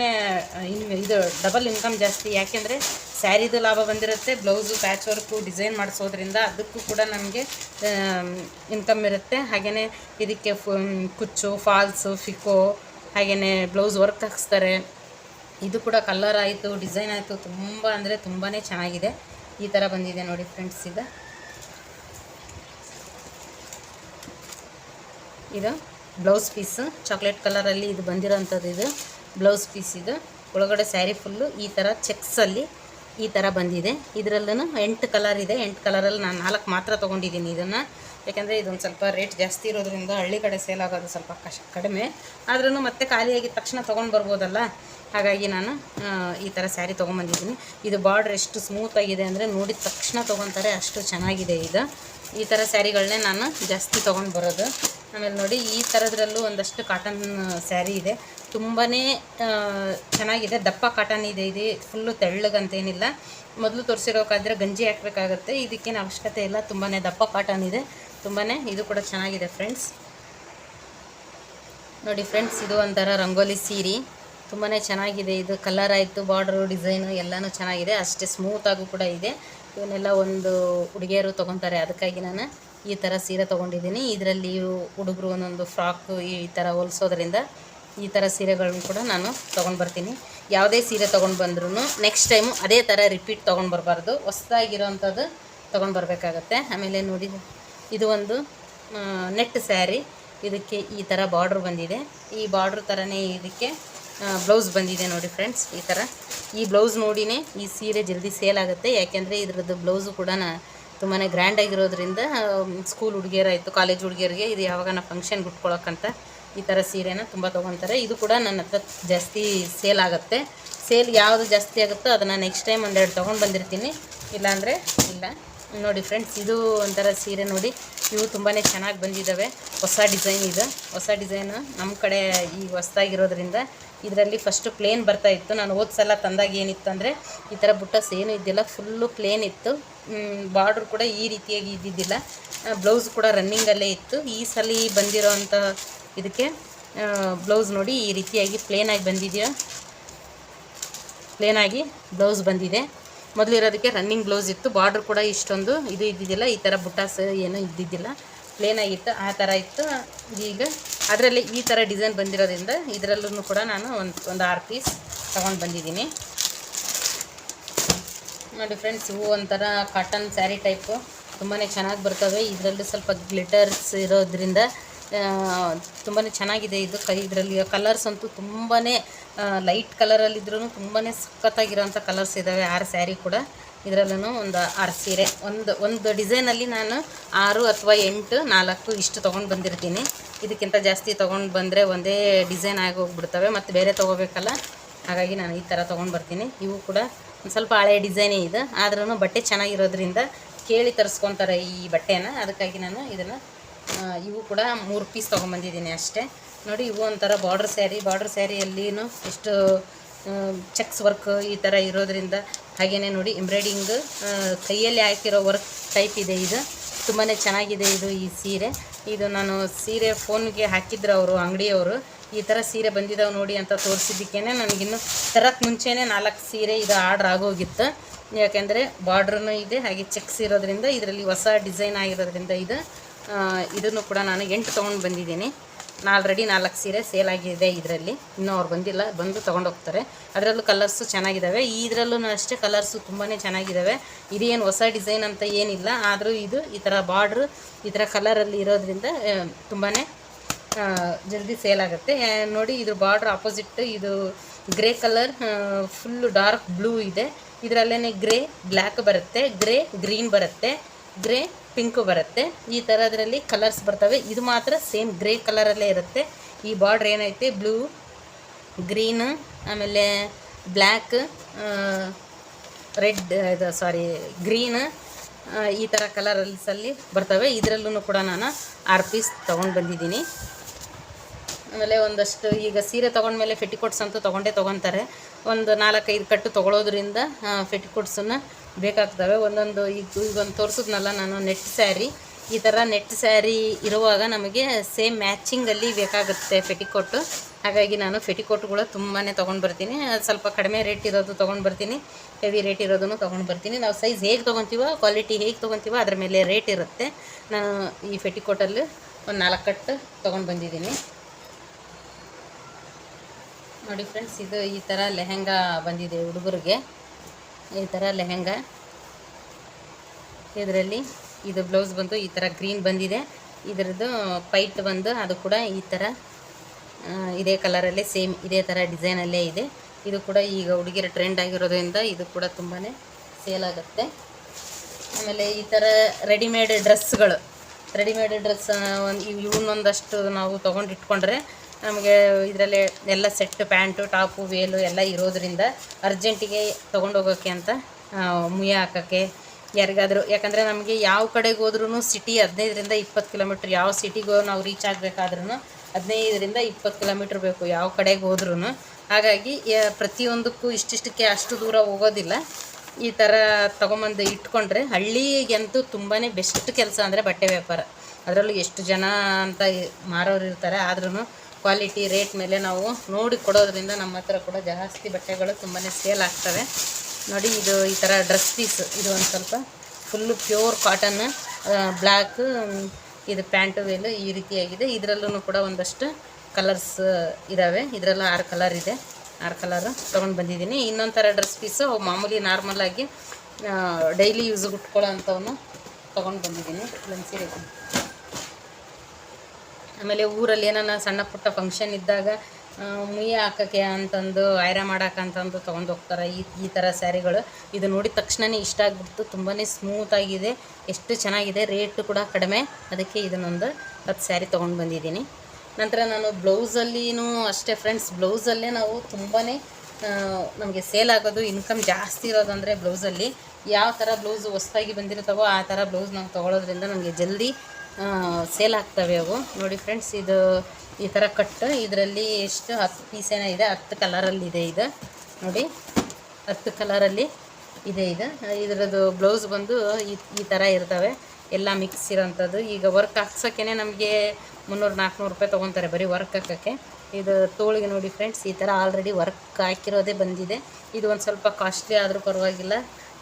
ಇದು ಡಬಲ್ ಇನ್ಕಮ್ ಜಾಸ್ತಿ. ಯಾಕೆಂದರೆ ಸ್ಯಾರಿದು ಲಾಭ ಬಂದಿರುತ್ತೆ ಬ್ಲೌಸು ಪ್ಯಾಚ್ ವರ್ಕು ಡಿಸೈನ್ ಮಾಡಿಸೋದ್ರಿಂದ ಅದಕ್ಕೂ ಕೂಡ ನಮಗೆ ಇನ್ಕಮ್ ಇರುತ್ತೆ. ಹಾಗೆಯೇ ಇದಕ್ಕೆ ಕುಚ್ಚು ಫಾಲ್ಸು ಫಿಕೋ ಹಾಗೆಯೇ ಬ್ಲೌಸ್ ವರ್ಕ್ ಹಾಕ್ಸ್ತಾರೆ. ಇದು ಕೂಡ ಕಲರ್ ಆಯಿತು, ಡಿಸೈನ್ ಆಯಿತು, ತುಂಬ ಅಂದರೆ ತುಂಬಾ ಚೆನ್ನಾಗಿದೆ. ಈ ಥರ ಬಂದಿದೆ ನೋಡಿ ಫ್ರೆಂಡ್ಸ್ ಇದು. ಇದು ಬ್ಲೌಸ್ ಪೀಸು, ಚಾಕ್ಲೇಟ್ ಕಲರಲ್ಲಿ ಇದು ಬಂದಿರೋಂಥದ್ದು ಇದು. ಬ್ಲೌಸ್ ಪೀಸ್ ಇದು. ಒಳಗಡೆ ಸ್ಯಾರಿ ಫುಲ್ಲು ಈ ಥರ ಚೆಕ್ಸಲ್ಲಿ ಈ ಥರ ಬಂದಿದೆ. ಇದರಲ್ಲೂ ಎಂಟು ಕಲರ್ ಇದೆ. ಎಂಟು ಕಲರಲ್ಲಿ ನಾನು ನಾಲ್ಕು ಮಾತ್ರ ತೊಗೊಂಡಿದ್ದೀನಿ ಇದನ್ನು. ಯಾಕೆಂದರೆ ಇದೊಂದು ಸ್ವಲ್ಪ ರೇಟ್ ಜಾಸ್ತಿ ಇರೋದ್ರಿಂದ ಹಳ್ಳಿ ಕಡೆ ಸೇಲ್ ಆಗೋದು ಸ್ವಲ್ಪ ಕಷ್ಟ ಕಡಿಮೆ. ಆದ್ರೂ ಮತ್ತೆ ಖಾಲಿಯಾಗಿದ ತಕ್ಷಣ ತೊಗೊಂಡು ಬರ್ಬೋದಲ್ಲ? ಹಾಗಾಗಿ ನಾನು ಈ ಥರ ಸ್ಯಾರಿ ತೊಗೊಂಬಂದಿದ್ದೀನಿ. ಇದು ಬಾರ್ಡ್ರ್ ಎಷ್ಟು ಸ್ಮೂತಾಗಿದೆ ಅಂದರೆ ನೋಡಿದ ತಕ್ಷಣ ತೊಗೊತಾರೆ, ಅಷ್ಟು ಚೆನ್ನಾಗಿದೆ ಇದು. ಈ ಥರ ಸ್ಯಾರಿಗಳನ್ನೇ ನಾನು ಜಾಸ್ತಿ ತೊಗೊಂಡು ಬರೋದು. ಆಮೇಲೆ ನೋಡಿ, ಈ ಥರದ್ರಲ್ಲೂ ಒಂದಷ್ಟು ಕಾಟನ್ ಸ್ಯಾರಿ ಇದೆ. ತುಂಬಾ ಚೆನ್ನಾಗಿದೆ. ದಪ್ಪ ಕಾಟನ್ ಇದೆ, ಇದು. ಫುಲ್ಲು ತೆಳ್ಳಗಂತೇನಿಲ್ಲ. ಮೊದಲು ತೋರಿಸಿರೋಕ್ಕಾದ್ರೆ ಗಂಜಿ ಹಾಕಬೇಕಾಗತ್ತೆ. ಇದಕ್ಕೇನು ಅವಶ್ಯಕತೆ ಇಲ್ಲ. ತುಂಬಾ ದಪ್ಪ ಕಾಟನ್ ಇದೆ. ತುಂಬಾ ಇದು ಕೂಡ ಚೆನ್ನಾಗಿದೆ ಫ್ರೆಂಡ್ಸ್ ನೋಡಿ ಫ್ರೆಂಡ್ಸ್ ಇದು ಒಂಥರ ರಂಗೋಲಿ ಸೀರೆ. ತುಂಬಾ ಚೆನ್ನಾಗಿದೆ. ಇದು ಕಲರ್ ಆಯಿತು ಬಾರ್ಡ್ರು ಡಿಸೈನು ಎಲ್ಲನೂ ಚೆನ್ನಾಗಿದೆ. ಅಷ್ಟೇ ಸ್ಮೂತಾಗೂ ಕೂಡ ಇದೆ. ಇವನ್ನೆಲ್ಲ ಒಂದು ಹುಡುಗಿಯರು ತೊಗೊತಾರೆ. ಅದಕ್ಕಾಗಿ ನಾನು ಈ ಥರ ಸೀರೆ ತೊಗೊಂಡಿದ್ದೀನಿ. ಇದರಲ್ಲಿ ಹುಡುಗರು ಒಂದೊಂದು ಫ್ರಾಕು ಈ ಥರ ಹೊಲಿಸೋದ್ರಿಂದ ಈ ಥರ ಸೀರೆಗಳನ್ನ ಕೂಡ ನಾನು ತೊಗೊಂಡು ಬರ್ತೀನಿ. ಯಾವುದೇ ಸೀರೆ ತೊಗೊಂಡು ಬಂದ್ರೂ ನೆಕ್ಸ್ಟ್ ಟೈಮು ಅದೇ ಥರ ರಿಪೀಟ್ ತೊಗೊಂಡು ಬರಬಾರ್ದು. ಹೊಸ್ದಾಗಿರೋವಂಥದ್ದು ತೊಗೊಂಡು ಬರಬೇಕಾಗತ್ತೆ. ಆಮೇಲೆ ನೋಡಿ, ಇದು ಒಂದು ನೆಟ್ ಸ್ಯಾರಿ ಇದಕ್ಕೆ ಈ ಥರ ಬಾರ್ಡ್ರ್ ಬಂದಿದೆ. ಈ ಬಾರ್ಡ್ರ್ ಥರನೇ ಇದಕ್ಕೆ ಬ್ಲೌಸ್ ಬಂದಿದೆ ನೋಡಿ ಫ್ರೆಂಡ್ಸ್ ಈ ಥರ ಈ ಬ್ಲೌಸ್ ನೋಡಿನೇ ಈ ಸೀರೆ ಜಲ್ದಿ ಸೇಲ್ ಆಗುತ್ತೆ. ಯಾಕೆಂದರೆ ಇದ್ರದ್ದು ಬ್ಲೌಸು ಕೂಡ ತುಂಬಾ ಗ್ರ್ಯಾಂಡಾಗಿರೋದ್ರಿಂದ ಸ್ಕೂಲ್ ಹುಡುಗಿಯರಾಯಿತು ಕಾಲೇಜ್ ಹುಡುಗಿಯರಿಗೆ ಇದು ಯಾವಾಗ ಯಾವಾಗನ ಫಂಕ್ಷನ್ ಉಟ್ಕೊಳಕ್ಕಂತ ಈ ಥರ ಸೀರೆನ ತುಂಬ ತೊಗೊತಾರೆ. ಇದು ಕೂಡ ನನ್ನ ಹತ್ರ ಜಾಸ್ತಿ ಸೇಲ್ ಆಗುತ್ತೆ. ಸೇಲ್ ಯಾವುದು ಜಾಸ್ತಿ ಆಗುತ್ತೋ ಅದನ್ನು ನೆಕ್ಸ್ಟ್ ಟೈಮ್ ಒಂದೆರಡು ತೊಗೊಂಡು ಬಂದಿರ್ತೀನಿ. ಇಲ್ಲಾಂದರೆ ಇಲ್ಲ. ನೋಡಿ ಫ್ರೆಂಡ್ಸ್ ಇದು ಒಂಥರ ಸೀರೆ ನೋಡಿ. ಇವು ತುಂಬಾ ಚೆನ್ನಾಗಿ ಬಂದಿದ್ದಾವೆ ಹೊಸ ಡಿಸೈನ್ ಇದು. ಹೊಸ ಡಿಸೈನು ನಮ್ಮ ಕಡೆ ಈ ಹೊಸ್ದಾಗಿರೋದ್ರಿಂದ ಇದರಲ್ಲಿ ಫಸ್ಟು ಪ್ಲೇನ್ ಬರ್ತಾ ಇತ್ತು. ನಾನು ಹೋದ ಸಲ ತಂದಾಗ ಏನಿತ್ತು ಅಂದರೆ, ಈ ಥರ ಬುಟ್ಟಸ್ ಏನೂ ಇದ್ದಿಲ್ಲ. ಫುಲ್ಲು ಪ್ಲೇನ್ ಇತ್ತು. ಬಾರ್ಡ್ರ್ ಕೂಡ ಈ ರೀತಿಯಾಗಿ ಇದ್ದಿದ್ದಿಲ್ಲ. ಬ್ಲೌಸ್ ಕೂಡ ರನ್ನಿಂಗಲ್ಲೇ ಇತ್ತು. ಈ ಸಲ ಬಂದಿರೋ ಅಂಥ ಇದಕ್ಕೆ ಬ್ಲೌಸ್ ನೋಡಿ ಈ ರೀತಿಯಾಗಿ ಪ್ಲೇನಾಗಿ ಬಂದಿದೆಯೋ? ಪ್ಲೇನಾಗಿ ಬ್ಲೌಸ್ ಬಂದಿದೆ. ಮೊದಲಿರೋದಕ್ಕೆ ರನ್ನಿಂಗ್ ಬ್ಲೌಸ್ ಇತ್ತು. ಬಾರ್ಡ್ರ್ ಕೂಡ ಇಷ್ಟೊಂದು ಇದು ಇದ್ದಿದ್ದಿಲ್ಲ. ಈ ಥರ ಬುಟ್ಟಾಸ್ ಏನೂ ಇದ್ದಿದ್ದಿಲ್ಲ. ಪ್ಲೇನಾಗಿತ್ತು ಆ ಥರ ಇತ್ತು. ಈಗ ಅದರಲ್ಲಿ ಈ ಥರ ಡಿಸೈನ್ ಬಂದಿರೋದ್ರಿಂದ ಇದರಲ್ಲೂ ಕೂಡ ನಾನು ಒಂದು ಒಂದು ಆರು ಪೀಸ್ ತೊಗೊಂಡು ಬಂದಿದ್ದೀನಿ. ನೋಡಿ ಫ್ರೆಂಡ್ಸ್ ಇವು ಒಂಥರ ಕಾಟನ್ ಸ್ಯಾರಿ ಟೈಪು ತುಂಬಾ ಚೆನ್ನಾಗಿ ಬರ್ತವೆ. ಇದರಲ್ಲೂ ಸ್ವಲ್ಪ ಗ್ಲಿಟರ್ಸ್ ಇರೋದ್ರಿಂದ ತುಂಬಾ ಚೆನ್ನಾಗಿದೆ ಇದು ಕೈ ಇದರಲ್ಲಿ ಕಲರ್ಸ್ ಅಂತೂ ತುಂಬಾ ಲೈಟ್ ಕಲರಲ್ಲಿದ್ರೂ ತುಂಬಾ ಸಖತ್ತಾಗಿರೋಂಥ ಕಲರ್ಸ್ ಇದ್ದಾವೆ ಆರು ಸ್ಯಾರಿ ಕೂಡ ಇದರಲ್ಲೂ ಒಂದು ಆರು ಸೀರೆ. ಒಂದು ಒಂದು ಡಿಸೈನಲ್ಲಿ ನಾನು ಆರು ಅಥವಾ ಎಂಟು, ನಾಲ್ಕು ಇಷ್ಟು ತೊಗೊಂಡು ಬಂದಿರ್ತೀನಿ. ಇದಕ್ಕಿಂತ ಜಾಸ್ತಿ ತೊಗೊಂಡು ಬಂದರೆ ಒಂದೇ ಡಿಸೈನ್ ಆಗಿ ಹೋಗ್ಬಿಡ್ತವೆ. ಮತ್ತು ಬೇರೆ ತೊಗೋಬೇಕಲ್ಲ, ಹಾಗಾಗಿ ನಾನು ಈ ಥರ ತೊಗೊಂಡು ಬರ್ತೀನಿ. ಇವು ಕೂಡ ಒಂದು ಸ್ವಲ್ಪ ಹಳೆ ಡಿಸೈನೇ ಇದು. ಆದ್ರೂ ಬಟ್ಟೆ ಚೆನ್ನಾಗಿರೋದ್ರಿಂದ ಕೇಳಿ ತರಿಸ್ಕೊತಾರೆ ಈ ಬಟ್ಟೆನ. ಅದಕ್ಕಾಗಿ ನಾನು ಇದನ್ನು ಇವು ಕೂಡ ಮೂರು ಪೀಸ್ ತೊಗೊಂಬಂದಿದ್ದೀನಿ ಅಷ್ಟೇ. ನೋಡಿ, ಇವು ಒಂಥರ ಬಾರ್ಡ್ರ್ ಸ್ಯಾರಿ ಬಾರ್ಡ್ರ್ ಸ್ಯಾರಿಯಲ್ಲಿನೂ ಎಷ್ಟು ಚೆಕ್ಸ್ ವರ್ಕ್ ಈ ಥರ ಇರೋದ್ರಿಂದ ಹಾಗೆಯೇ ನೋಡಿ ಎಂಬ್ರಾಯ್ಡಿಂಗ್ ಕೈಯಲ್ಲಿ ಹಾಕಿರೋ ವರ್ಕ್ ಟೈಪ್ ಇದೆ ಇದು. ತುಂಬಾ ಚೆನ್ನಾಗಿದೆ ಇದು ಈ ಸೀರೆ. ಇದು ನಾನು ಸೀರೆ ಫೋನ್ಗೆ ಹಾಕಿದ್ರು ಅವರು, ಅಂಗಡಿಯವರು. ಈ ಥರ ಸೀರೆ ಬಂದಿದ್ದಾವೆ ನೋಡಿ ಅಂತ ತೋರಿಸಿದ್ದಕ್ಕೇ ನನಗಿನ್ನು ತರಕ್ಕೆ ಮುಂಚೆನೇ ನಾಲ್ಕು ಸೀರೆ ಇದು ಆರ್ಡ್ರ್ ಆಗೋಗಿತ್ತು. ಯಾಕೆಂದರೆ ಬಾರ್ಡ್ರೂ ಇದೆ, ಹಾಗೆ ಚೆಕ್ಸ್ ಇರೋದ್ರಿಂದ ಇದರಲ್ಲಿ ಹೊಸ ಡಿಸೈನ್ ಆಗಿರೋದ್ರಿಂದ ಇದು. ಇದನ್ನು ಕೂಡ ನಾನು ಎಂಟು ತೊಗೊಂಡು ಬಂದಿದ್ದೀನಿ. ಆಲ್ರೆಡಿ ನಾಲ್ಕು ಸೀರೆ ಸೇಲ್ ಆಗಿದೆ ಇದರಲ್ಲಿ. ಇನ್ನೂ ಅವ್ರು ಬಂದಿಲ್ಲ, ಬಂದು ತೊಗೊಂಡು ಹೋಗ್ತಾರೆ. ಅದರಲ್ಲೂ ಕಲರ್ಸು ಚೆನ್ನಾಗಿದ್ದಾವೆ ಇದರಲ್ಲೂ ಅಷ್ಟೇ ಕಲರ್ಸು ತುಂಬಾ ಚೆನ್ನಾಗಿದ್ದಾವೆ ಇದೇನು ಹೊಸ ಡಿಸೈನ್ ಅಂತ ಏನಿಲ್ಲ. ಆದರೂ ಇದು ಈ ಥರ ಬಾರ್ಡ್ರು ಈ ಥರ ಕಲರಲ್ಲಿ ಇರೋದ್ರಿಂದ ತುಂಬಾ ಜಲ್ದಿ ಸೇಲ್ ಆಗುತ್ತೆ. ನೋಡಿ ಇದ್ರ ಬಾರ್ಡ್ರ್ ಆಪೋಸಿಟ್ ಇದು grey colour full dark blue ಇದೆ. ಇದರಲ್ಲೇ ಗ್ರೇ ಬ್ಲ್ಯಾಕ್ ಬರುತ್ತೆ ಗ್ರೇ ಗ್ರೀನ್ ಬರುತ್ತೆ. ಗ್ರೇ ಪಿಂಕು ಬರುತ್ತೆ. ಈ ಥರದ್ರಲ್ಲಿ ಕಲರ್ಸ್ ಬರ್ತವೆ. ಇದು ಮಾತ್ರ ಸೇಮ್ ಗ್ರೇ ಕಲರಲ್ಲೇ ಇರುತ್ತೆ. ಈ ಬಾರ್ಡ್ರ್ ಏನೈತೆ? ಬ್ಲೂ, ಗ್ರೀನ್, ಆಮೇಲೆ ಬ್ಲ್ಯಾಕ್ ರೆಡ್, ಇದು ಸಾರಿ, ಗ್ರೀನ್ ಈ ಥರ ಕಲರಲ್ಸಲ್ಲಿ ಬರ್ತವೆ. ಇದರಲ್ಲೂ ಕೂಡ ನಾನು ಆರು ಪೀಸ್ ತೊಗೊಂಡು ಬಂದಿದ್ದೀನಿ. ಆಮೇಲೆ ಒಂದಷ್ಟು ಈಗ ಸೀರೆ ತೊಗೊಂಡ್ಮೇಲೆ ಫೆಟಿಕೋಟ್ಸ್ ಅಂತೂ ತೊಗೊಂಡೇ ತೊಗೊತಾರೆ. ಒಂದು ನಾಲ್ಕೈದು ಕಟ್ಟು ತೊಗೊಳೋದ್ರಿಂದ ಫೆಟಿಕೋಟ್ಸನ್ನು ಬೇಕಾಗ್ತವೆ. ಒಂದೊಂದು ಈಗ ಈಗೊಂದು ತೋರಿಸಿದ್ನಲ್ಲ ನಾನು ನೆಟ್ ಸ್ಯಾರಿ ಈ ಥರ ನೆಟ್ ಸ್ಯಾರಿ ಇರುವಾಗ ನಮಗೆ ಸೇಮ್ ಮ್ಯಾಚಿಂಗಲ್ಲಿ ಬೇಕಾಗುತ್ತೆ ಫೆಟಿಕೋಟು ಹಾಗಾಗಿ ನಾನು ಫೆಟಿಕೋಟ್ಗಳು ತುಂಬಾ ತೊಗೊಂಡು ಬರ್ತೀನಿ. ಅದು ಸ್ವಲ್ಪ ಕಡಿಮೆ ರೇಟ್ ಇರೋದು ತೊಗೊಂಡು ಬರ್ತೀನಿ. ಹೆವಿ ರೇಟ್ ಇರೋದನ್ನು ತೊಗೊಂಡು ಬರ್ತೀನಿ. ನಾವು ಸೈಜ್ ಹೇಗೆ ತೊಗೊತೀವೋ ಕ್ವಾಲಿಟಿ ಹೇಗೆ ತೊಗೊತೀವೋ ಅದ್ರ ಮೇಲೆ ರೇಟ್ ಇರುತ್ತೆ. ನಾನು ಈ ಫೆಟಿಕೋಟಲ್ಲಿ ಒಂದು ನಾಲ್ಕು ಕಟ್ಟು ತೊಗೊಂಡು ಬಂದಿದ್ದೀನಿ. ನೋಡಿ ಫ್ರೆಂಡ್ಸ್ ಇದು ಈ ಥರ ಲೆಹೆಂಗಾ ಬಂದಿದೆ ಹುಡುಗರಿಗೆ. ಈ ಥರ ಲೆಹೆಂಗ. ಇದರಲ್ಲಿ ಇದು ಬ್ಲೌಸ್ ಬಂದು ಈ ಥರ ಗ್ರೀನ್ ಬಂದಿದೆ. ಇದರದ್ದು ಪೈಟ್ ಬಂದು ಅದು ಕೂಡ ಈ ಥರ ಇದೇ ಕಲರಲ್ಲೇ ಸೇಮ್ ಇದೇ ಥರ ಡಿಸೈನಲ್ಲೇ ಇದೆ. ಇದು ಕೂಡ ಈಗ ಹುಡುಗಿರ ಟ್ರೆಂಡ್ ಆಗಿರೋದ್ರಿಂದ ಇದು ಕೂಡ ತುಂಬಾ ಸೇಲ್ ಆಗುತ್ತೆ. ಆಮೇಲೆ ಈ ಥರ ರೆಡಿಮೇಡ್ ಡ್ರೆಸ್ಗಳು ರೆಡಿಮೇಡ್ ಡ್ರೆಸ್ ಒಂದು ಇವನ್ನೊಂದಷ್ಟು ನಾವು ತೊಗೊಂಡು ಇಟ್ಕೊಂಡ್ರೆ ನಮಗೆ ಇದರಲ್ಲೇ ಎಲ್ಲ ಸೆಟ್ ಪ್ಯಾಂಟು ಟಾಪು ವೇಲು ಎಲ್ಲ ಇರೋದರಿಂದ ಅರ್ಜೆಂಟಿಗೆ ತೊಗೊಂಡೋಗೋಕ್ಕೆ ಅಂತ ಮುಯ ಹಾಕೋಕ್ಕೆ ಯಾರಿಗಾದರೂ. ಯಾಕಂದರೆ ನಮಗೆ ಯಾವ ಕಡೆಗೆ ಹೋದ್ರೂ ಸಿಟಿ ಹದಿನೈದರಿಂದ ಇಪ್ಪತ್ತು ಕಿಲೋಮೀಟ್ರ್ ಯಾವ ಸಿಟಿಗೂ ನಾವು ರೀಚ್ ಆಗಬೇಕಾದ್ರೂ ಹದಿನೈದರಿಂದ ಇಪ್ಪತ್ತು ಕಿಲೋಮೀಟ್ರ್ ಬೇಕು ಯಾವ ಕಡೆಗೆ ಹೋದ್ರೂ ಹಾಗಾಗಿ ಪ್ರತಿಯೊಂದಕ್ಕೂ ಇಷ್ಟಿಷ್ಟಕ್ಕೆ ಅಷ್ಟು ದೂರ ಹೋಗೋದಿಲ್ಲ. ಈ ಥರ ತೊಗೊಂಬಂದು ಇಟ್ಕೊಂಡ್ರೆ ಹಳ್ಳಿಗಂತೂ ತುಂಬಾ ಬೆಸ್ಟ್ ಕೆಲಸ ಅಂದರೆ ಬಟ್ಟೆ ವ್ಯಾಪಾರ. ಅದರಲ್ಲೂ ಎಷ್ಟು ಜನ ಅಂತ ಮಾರೋರು ಇರ್ತಾರೆ ಆದ್ರೂ ಕ್ವಾಲಿಟಿ ರೇಟ್ ಮೇಲೆ ನಾವು ನೋಡಿ ಕೊಡೋದ್ರಿಂದ ನಮ್ಮ ಹತ್ರ ಕೂಡ ಜಾಸ್ತಿ ಬಟ್ಟೆಗಳು ತುಂಬಾ ಸೇಲ್ ಆಗ್ತವೆ. ನೋಡಿ ಇದು ಈ ಥರ ಡ್ರೆಸ್ ಪೀಸ್ ಇದು ಒಂದು ಸ್ವಲ್ಪ ಫುಲ್ಲು ಪ್ಯೂರ್ ಕಾಟನ್ ಬ್ಲ್ಯಾಕ್ ಇದು ಪ್ಯಾಂಟು ವೇಲು ಈ ರೀತಿಯಾಗಿದೆ. ಇದರಲ್ಲೂ ಕೂಡ ಒಂದಷ್ಟು ಕಲರ್ಸ್ ಇದ್ದಾವೆ ಇದರಲ್ಲೂ ಆರು ಕಲರ್ ಇದೆ. ಆರು ಕಲರು ತೊಗೊಂಡು ಬಂದಿದ್ದೀನಿ. ಇನ್ನೊಂದು ಥರ ಡ್ರೆಸ್ ಪೀಸು ಮಾಮೂಲಿ ನಾರ್ಮಲಾಗಿ ಡೈಲಿ ಯೂಸ್ಗೆ ಉಟ್ಕೊಳ್ಳೋ ಅಂಥವನ್ನು ತೊಗೊಂಡು ಬಂದಿದ್ದೀನಿ. ಆಮೇಲೆ ಊರಲ್ಲಿ ಏನಾನ ಸಣ್ಣ ಪುಟ್ಟ ಫಂಕ್ಷನ್ ಇದ್ದಾಗ ಮುಯ್ಯ ಹಾಕೋಕ್ಕೆ ಅಂತಂದು, ಐರ ಮಾಡೋಕೆ ಅಂತಂದು ತೊಗೊಂಡು ಹೋಗ್ತಾರೆ. ಈ ಈ ಥರ ಸ್ಯಾರಿಗಳು. ಇದು ನೋಡಿದ ತಕ್ಷಣವೇ ಇಷ್ಟ ಆಗಿಬಿಡ್ತು. ತುಂಬಾ ಸ್ಮೂತಾಗಿದೆ ಎಷ್ಟು ಚೆನ್ನಾಗಿದೆ. ರೇಟು ಕೂಡ ಕಡಿಮೆ. ಅದಕ್ಕೆ ಇದನ್ನೊಂದು ಹತ್ತು ಸ್ಯಾರಿ ತೊಗೊಂಡು ಬಂದಿದ್ದೀನಿ. ನಂತರ ನಾನು ಬ್ಲೌಸಲ್ಲಿನೂ ಅಷ್ಟೇ ಫ್ರೆಂಡ್ಸ್ ಬ್ಲೌಸಲ್ಲೇ ನಾವು ತುಂಬಾ ನಮಗೆ ಸೇಲ್ ಆಗೋದು ಇನ್ಕಮ್ ಜಾಸ್ತಿ ಇರೋದಂದರೆ ಬ್ಲೌಸಲ್ಲಿ. ಯಾವ ಥರ ಬ್ಲೌಸು ಹೊಸ್ದಾಗಿ ಬಂದಿರ್ತಾವೋ ಆ ಥರ ಬ್ಲೌಸ್ ನಾವು ತೊಗೊಳೋದ್ರಿಂದ ನಮಗೆ ಜಲ್ದಿ ಸೇಲ್ ಆಗ್ತವೆ ಅವು. ನೋಡಿ ಫ್ರೆಂಡ್ಸ್ ಇದು ಈ ಥರ ಕಟ್ ಇದರಲ್ಲಿ ಎಷ್ಟು ಹತ್ತು ಪೀಸ್ ಏನೋ ಇದೆ, ಹತ್ತು ಕಲರಲ್ಲಿದೆ ಇದು ನೋಡಿ, ಹತ್ತು ಕಲರಲ್ಲಿ ಇದೆ ಇದು. ಇದರದ್ದು ಬ್ಲೌಸ್ ಬಂದು ಈ ಈ ಥರ ಇರ್ತವೆ. ಎಲ್ಲ ಮಿಕ್ಸ್ ಇರೋಂಥದ್ದು. ಈಗ ವರ್ಕ್ ಹಾಕ್ಸೋಕ್ಕೇ ನಮಗೆ ಮುನ್ನೂರು ನಾಲ್ಕುನೂರು ರೂಪಾಯಿ ತೊಗೊತಾರೆ ಬರೀ ವರ್ಕ್ ಹಾಕೋಕ್ಕೆ ಇದು ತೋಳಿಗೆ ನೋಡಿ ಫ್ರೆಂಡ್ಸ್ ಈ ಥರ ಆಲ್ರೆಡಿ ವರ್ಕ್ ಹಾಕಿರೋದೇ ಬಂದಿದೆ. ಇದು ಒಂದು ಸ್ವಲ್ಪ ಕಾಸ್ಟ್ಲಿ ಆದರೂ ಪರವಾಗಿಲ್ಲ.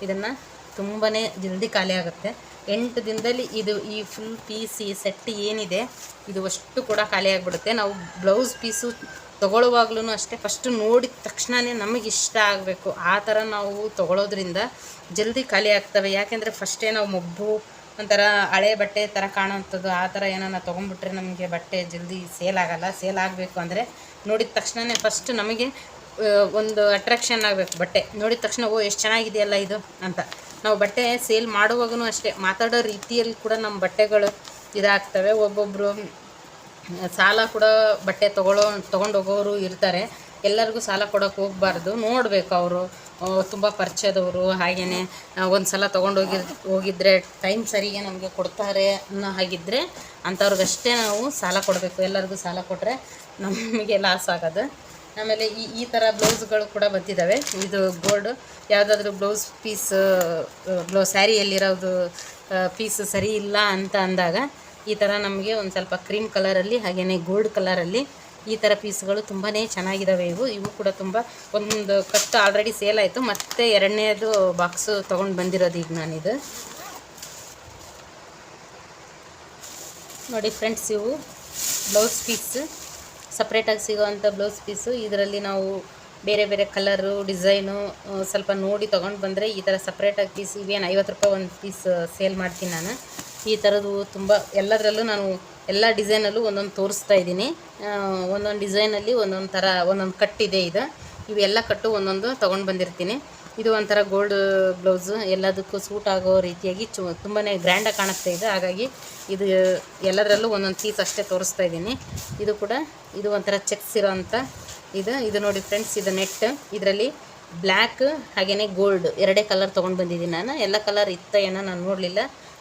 ಇದನ್ನು ತುಂಬಾ ಜಲ್ದಿ ಖಾಲಿ ಆಗುತ್ತೆ. ಎಂಟು ದಿನದಲ್ಲಿ ಇದು ಈ ಫುಲ್ ಪೀಸ್ ಸೆಟ್ ಏನಿದೆ, ಇದು ಅಷ್ಟು ಕೂಡ ಖಾಲಿ ಆಗಿಬಿಡುತ್ತೆ. ನಾವು ಬ್ಲೌಸ್ ಪೀಸು ತೊಗೊಳ್ಳುವಾಗ್ಲೂ ಅಷ್ಟೇ. ಫಸ್ಟು ನೋಡಿದ ತಕ್ಷಣವೇ ನಮಗೆ ಇಷ್ಟ ಆಗಬೇಕು. ಆ ಥರ ನಾವು ತೊಗೊಳೋದ್ರಿಂದ ಜಲ್ದಿ ಖಾಲಿ ಆಗ್ತವೆ. ಯಾಕೆಂದರೆ ಫಸ್ಟೇ ನಾವು ಮೊಬ್ಬು, ಒಂಥರ ಹಳೆ ಬಟ್ಟೆ ಥರ ಕಾಣೋವಂಥದ್ದು, ಆ ಥರ ಏನಾನ ತೊಗೊಂಡ್ಬಿಟ್ರೆ ನಮಗೆ ಬಟ್ಟೆ ಜಲ್ದಿ ಸೇಲ್ ಆಗೋಲ್ಲ. ಸೇಲ್ ಆಗಬೇಕು ಅಂದರೆ ನೋಡಿದ ತಕ್ಷಣವೇ ಫಸ್ಟ್ ನಮಗೆ ಒಂದು ಅಟ್ರಾಕ್ಷನ್ ಆಗಬೇಕು ಬಟ್ಟೆ. ನೋಡಿದ ತಕ್ಷಣ, ಓ, ಎಷ್ಟು ಚೆನ್ನಾಗಿದೆಯಲ್ಲ ಇದು ಅಂತ. ನಾವು ಬಟ್ಟೆ ಸೇಲ್ ಮಾಡುವಾಗೂ ಅಷ್ಟೇ, ಮಾತಾಡೋ ರೀತಿಯಲ್ಲಿ ಕೂಡ ನಮ್ಮ ಬಟ್ಟೆಗಳು ಇದಾಗ್ತವೆ. ಒಬ್ಬೊಬ್ಬರು ಸಾಲ ಕೂಡ ಬಟ್ಟೆ ತೊಗೊಳ್ಳೋ ತೊಗೊಂಡು ಹೋಗೋರು ಇರ್ತಾರೆ. ಎಲ್ಲರಿಗೂ ಸಾಲ ಕೊಡೋಕೆ ಹೋಗಬಾರ್ದು. ನೋಡಬೇಕು ಅವರು. ತುಂಬ ಪರಿಚಯದವರು ಹಾಗೆಯೇ ಒಂದು ಸಲ ತೊಗೊಂಡೋಗಿ, ಹೋಗಿದ್ರೆ ಟೈಮ್ ಸರಿಗೆ ನಮಗೆ ಕೊಡ್ತಾರೆ ಅನ್ನೋ ಹಾಗಿದ್ದರೆ ಅಂಥವ್ರಿಗಷ್ಟೇ ನಾವು ಸಾಲ ಕೊಡಬೇಕು. ಎಲ್ಲರಿಗೂ ಸಾಲ ಕೊಟ್ಟರೆ ನಮಗೆ ಲಾಸ್ ಆಗೋದು. ಆಮೇಲೆ ಈ ಈ ಥರ ಬ್ಲೌಸ್ಗಳು ಕೂಡ ಬಂದಿದ್ದಾವೆ ಇದು ಗೋಲ್ಡ್, ಯಾವುದಾದ್ರೂ ಬ್ಲೌಸ್ ಪೀಸ್ ಬ್ಲೌಸ್ ಸ್ಯಾರಿಯಲ್ಲಿರೋದು ಪೀಸ್ ಸರಿ ಇಲ್ಲ ಅಂತ ಅಂದಾಗ ಈ ಥರ ನಮಗೆ ಒಂದು ಸ್ವಲ್ಪ ಕ್ರೀಮ್ ಕಲರಲ್ಲಿ ಹಾಗೆಯೇ ಗೋಲ್ಡ್ ಕಲರಲ್ಲಿ ಈ ಥರ ಪೀಸ್ಗಳು ತುಂಬಾ ಚೆನ್ನಾಗಿದ್ದಾವೆ ಇವು. ಇವು ಕೂಡ ತುಂಬ ಒಂದು ಕಟ್ಟು ಆಲ್ರೆಡಿ ಸೇಲ್ ಆಯಿತು. ಮತ್ತು ಎರಡನೇದು ಬಾಕ್ಸು ತೊಗೊಂಡು ಬಂದಿರೋದು ಈಗ ನಾನಿದು. ನೋಡಿ ಫ್ರೆಂಡ್ಸ್ ಇವು ಬ್ಲೌಸ್ ಪೀಸ್. ಸಪ್ರೇಟಾಗಿ ಸಿಗೋವಂಥ ಬ್ಲೌಸ್ ಪೀಸು. ಇದರಲ್ಲಿ ನಾವು ಬೇರೆ ಬೇರೆ ಕಲರು, ಡಿಸೈನು ಸ್ವಲ್ಪ ನೋಡಿ ತೊಗೊಂಡು ಬಂದರೆ ಈ ಥರ ಸಪ್ರೇಟಾಗಿ ಪೀಸ್, ಇವೇನು ಐವತ್ತು ರೂಪಾಯಿ ಒಂದು ಪೀಸ್ ಸೇಲ್ ಮಾಡ್ತೀನಿ ನಾನು. ಈ ಥರದ್ದು ತುಂಬ, ಎಲ್ಲದರಲ್ಲೂ ನಾನು ಎಲ್ಲ ಡಿಸೈನಲ್ಲೂ ಒಂದೊಂದು ತೋರಿಸ್ತಾ ಇದ್ದೀನಿ. ಒಂದೊಂದು ಡಿಸೈನಲ್ಲಿ ಒಂದೊಂದು ಥರ, ಒಂದೊಂದು ಕಟ್ಟಿದೆ ಇದು. ಇವೆಲ್ಲ ಕಟ್ಟು ಒಂದೊಂದು ತೊಗೊಂಡು ಬಂದಿರ್ತೀನಿ. ಇದು ಒಂಥರ ಗೋಲ್ಡ್ ಬ್ಲೌಸು ಎಲ್ಲದಕ್ಕೂ ಸೂಟ್ ಆಗೋ ರೀತಿಯಾಗಿ ಚು ತುಂಬಾ ಗ್ರ್ಯಾಂಡಾಗಿ ಕಾಣಿಸ್ತಾ ಇದೆ. ಹಾಗಾಗಿ ಇದು ಎಲ್ಲದರಲ್ಲೂ ಒಂದೊಂದು ಪೀಸ್ ಅಷ್ಟೇ ತೋರಿಸ್ತಾ ಇದ್ದೀನಿ. ಇದು ಕೂಡ ಇದು ಒಂಥರ ಚೆಕ್ಸ್ ಇರೋವಂಥ ಇದು. ಇದು ನೋಡಿ ಫ್ರೆಂಡ್ಸ್ ಇದು ನೆಟ್ ಇದರಲ್ಲಿ ಬ್ಲ್ಯಾಕ್ ಹಾಗೆಯೇ ಗೋಲ್ಡ್ ಎರಡೇ ಕಲರ್ ತೊಗೊಂಡು ಬಂದಿದ್ದೀನಿ ನಾನು. ಎಲ್ಲ ಕಲರ್ ಇತ್ತ ಏನೋ ನಾನು ನೋಡಲಿಲ್ಲ.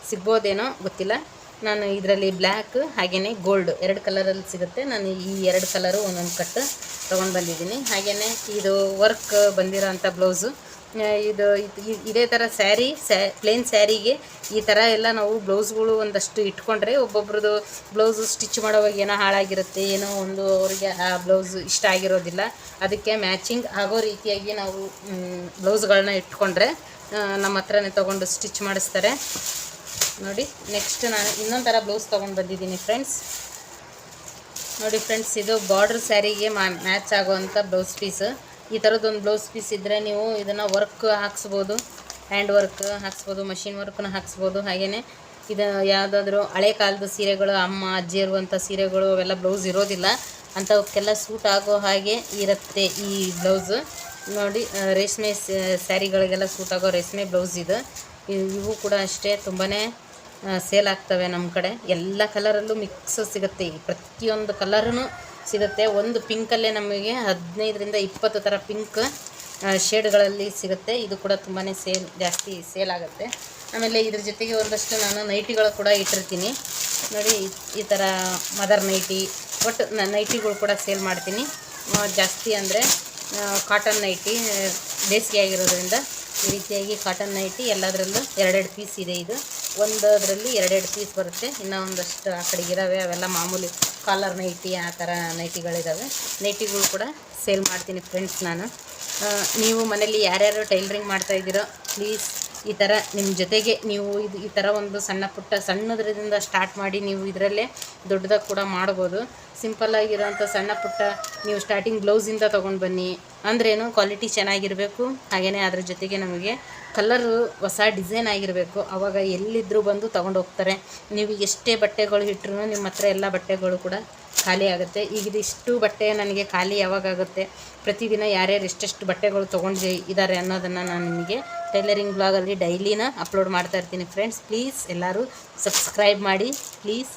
ಸಿಗ್ಬೋದೇನೋ ಗೊತ್ತಿಲ್ಲ. ನಾನು ಇದರಲ್ಲಿ ಬ್ಲ್ಯಾಕ್ ಹಾಗೆಯೇ ಗೋಲ್ಡ್ ಎರಡು ಕಲರಲ್ಲಿ ಸಿಗುತ್ತೆ. ನಾನು ಈ ಎರಡು ಕಲರು ಒಂದೊಂದು ಕಟ್ಟು ತೊಗೊಂಡು ಬಂದಿದ್ದೀನಿ. ಹಾಗೆಯೇ ಇದು ವರ್ಕ್ ಬಂದಿರೋಂಥ ಬ್ಲೌಸು ಆ, ಇದು ಇದ್- ಥರ ಸ್ಯಾರಿ, ಸ್ಯಾ ಪ್ಲೇನ್ ಸ್ಯಾರಿಗೆ ಈ ಥರ ಎಲ್ಲ ನಾವು ಬ್ಲೌಸ್ಗಳು ಒಂದಷ್ಟು ಇಟ್ಕೊಂಡ್ರೆ ಒಬ್ಬೊಬ್ರದ್ದು ಬ್ಲೌಸು ಸ್ಟಿಚ್ ಮಾಡೋವಾಗ ಏನೋ ಹಾಳಾಗಿರುತ್ತೆ, ಏನೋ ಒಂದು ಅವರಿಗೆ ಆ ಬ್ಲೌಸ್ ಇಷ್ಟ ಆಗಿರೋದಿಲ್ಲ. ಅದಕ್ಕೆ ಮ್ಯಾಚಿಂಗ್ ಆಗೋ ರೀತಿಯಾಗಿ ನಾವು ಬ್ಲೌಸ್ಗಳನ್ನ ಇಟ್ಕೊಂಡ್ರೆ ನಮ್ಮ ಹತ್ರನೇ ತೊಗೊಂಡು ಸ್ಟಿಚ್ ಮಾಡಿಸ್ತಾರೆ. ನೋಡಿ ನೆಕ್ಸ್ಟ್ ನಾನು ಇನ್ನೊಂದು ಥರ ಬ್ಲೌಸ್ ತೊಗೊಂಡು ಬಂದಿದ್ದೀನಿ ಫ್ರೆಂಡ್ಸ್ ನೋಡಿ ಫ್ರೆಂಡ್ಸ್ ಇದು ಬಾರ್ಡ್ರ್ ಸ್ಯಾರಿಗೆ ಮ್ಯಾಚ್ ಆಗುವಂಥ ಬ್ಲೌಸ್ ಪೀಸ್. ಈ ಥರದ್ದೊಂದು ಬ್ಲೌಸ್ ಪೀಸ್ ಇದ್ದರೆ ನೀವು ಇದನ್ನು ವರ್ಕ್ ಹಾಕ್ಸ್ಬೋದು ಹ್ಯಾಂಡ್ ವರ್ಕ್ ಹಾಕ್ಸ್ಬೋದು ಮಷಿನ್ ವರ್ಕ್ನ ಹಾಕ್ಸ್ಬೋದು. ಹಾಗೆಯೇ ಇದು ಯಾವುದಾದ್ರೂ ಹಳೆ ಕಾಲದ ಸೀರೆಗಳು, ಅಮ್ಮ, ಅಜ್ಜಿ ಇರುವಂಥ ಸೀರೆಗಳು, ಅವೆಲ್ಲ ಬ್ಲೌಸ್ ಇರೋದಿಲ್ಲ. ಅಂಥವಕ್ಕೆಲ್ಲ ಸೂಟ್ ಆಗೋ ಹಾಗೆ ಇರುತ್ತೆ ಈ ಬ್ಲೌಸು ನೋಡಿ ರೇಷ್ಮೆ ಸ್ಯಾರಿಗಳಿಗೆಲ್ಲ ಸೂಟ್ ಆಗೋ ರೇಷ್ಮೆ ಬ್ಲೌಸ್ ಇದು. ಇವ್- ಕೂಡ ಅಷ್ಟೇ ತುಂಬಾ ಸೇಲ್ ಆಗ್ತವೆ ನಮ್ಮ ಕಡೆ. ಎಲ್ಲ ಕಲರಲ್ಲೂ ಮಿಕ್ಸ್ ಸಿಗುತ್ತೆ. ಪ್ರತಿಯೊಂದು ಕಲರೂ ಸಿಗುತ್ತೆ. ಒಂದು ಪಿಂಕಲ್ಲೇ ನಮಗೆ ಹದಿನೈದರಿಂದ ಇಪ್ಪತ್ತು ಥರ ಪಿಂಕ್ ಶೇಡ್ಗಳಲ್ಲಿ ಸಿಗುತ್ತೆ. ಇದು ಕೂಡ ತುಂಬಾ ಸೇಲ್, ಜಾಸ್ತಿ ಸೇಲ್ ಆಗುತ್ತೆ. ಆಮೇಲೆ ಇದ್ರ ಜೊತೆಗೆ ಒಂದಷ್ಟು ನಾನು ನೈಟಿಗಳು ಕೂಡ ಇಟ್ಟಿರ್ತೀನಿ. ನೋಡಿ, ಈ- ಥರ ಮದರ್ ನೈಟಿ ಒಟ್ಟು ನೈಟಿಗಳು ಕೂಡ ಸೇಲ್ ಮಾಡ್ತೀನಿ. ಜಾಸ್ತಿ ಅಂದರೆ ಕಾಟನ್ ನೈಟಿ ಬೇಸಿಗೆ ಆಗಿರೋದ್ರಿಂದ. ಈ ರೀತಿಯಾಗಿ ಕಾಟನ್ ನೈಟಿ ಎಲ್ಲದರಲ್ಲೂ ಎರಡೆರಡು ಪೀಸ್ ಇದೆ ಇದು. ಒಂದರಲ್ಲಿ ಎರಡೆರಡು ಪೀಸ್ ಬರುತ್ತೆ. ಇನ್ನೂ ಒಂದಷ್ಟು ಆ ಕಡೆಗೆ ಇದ್ದಾವೆ ಅವೆಲ್ಲ ಮಾಮೂಲಿ ಕಾಲರ್ ನೈಟಿ ಆ ಥರ ನೈಟಿಗಳಿದ್ದಾವೆ ನೈಟಿಗಳು ಕೂಡ ಸೇಲ್ ಮಾಡ್ತೀನಿ ಫ್ರೆಂಡ್ಸ್ ನಾನು. ನೀವು ಮನೇಲಿ ಯಾರ್ಯಾರು ಟೈಲರಿಂಗ್ ಮಾಡ್ತಾಯಿದ್ದೀರೋ ಪ್ಲೀಸ್ ಈ ಥರ ನಿಮ್ಮ ಜೊತೆಗೆ ನೀವು ಇದು ಈ ಥರ ಒಂದು ಸಣ್ಣ ಪುಟ್ಟ ಸಣ್ಣದ್ರಿಂದ ಸ್ಟಾರ್ಟ್ ಮಾಡಿ ನೀವು ಇದರಲ್ಲೇ ದೊಡ್ಡದಾಗಿ ಕೂಡ ಮಾಡ್ಬೋದು. ಸಿಂಪಲ್ಲಾಗಿರೋಂಥ ಸಣ್ಣ ಪುಟ್ಟ ನೀವು ಸ್ಟಾರ್ಟಿಂಗ್ ಬ್ಲೌಸಿಂದ ತೊಗೊಂಡು ಬನ್ನಿ. ಅಂದ್ರೇನು ಕ್ವಾಲಿಟಿ ಚೆನ್ನಾಗಿರಬೇಕು. ಹಾಗೆಯೇ ಅದ್ರ ಜೊತೆಗೆ ನಮಗೆ ಕಲರು ಹೊಸ ಡಿಸೈನ್ ಆಗಿರಬೇಕು. ಆವಾಗ ಎಲ್ಲಿದ್ದರೂ ಬಂದು ತೊಗೊಂಡು ಹೋಗ್ತಾರೆ. ನೀವು ಎಷ್ಟೇ ಬಟ್ಟೆಗಳು ಇಟ್ಟರು ನಿಮ್ಮ ಹತ್ರ ಎಲ್ಲ ಬಟ್ಟೆಗಳು ಕೂಡ ಖಾಲಿ ಆಗುತ್ತೆ. ಈಗ ಇದಿಷ್ಟು ಬಟ್ಟೆ ನನಗೆ ಖಾಲಿ ಯಾವಾಗುತ್ತೆ ಪ್ರತಿದಿನ ಯಾರ್ಯಾರು ಎಷ್ಟೆಷ್ಟು ಬಟ್ಟೆಗಳು ತೊಗೊಂಡು ಇದ್ದಾರೆ ಅನ್ನೋದನ್ನು ನಾನು ನಿಮಗೆ ಟೈಲರಿಂಗ್ ಬ್ಲಾಗಲ್ಲಿ ಡೈಲಿನ ಅಪ್ಲೋಡ್ ಮಾಡ್ತಾ ಇರ್ತೀನಿ ಫ್ರೆಂಡ್ಸ್. ಪ್ಲೀಸ್ ಎಲ್ಲರೂ ಸಬ್ಸ್ಕ್ರೈಬ್ ಮಾಡಿ, ಪ್ಲೀಸ್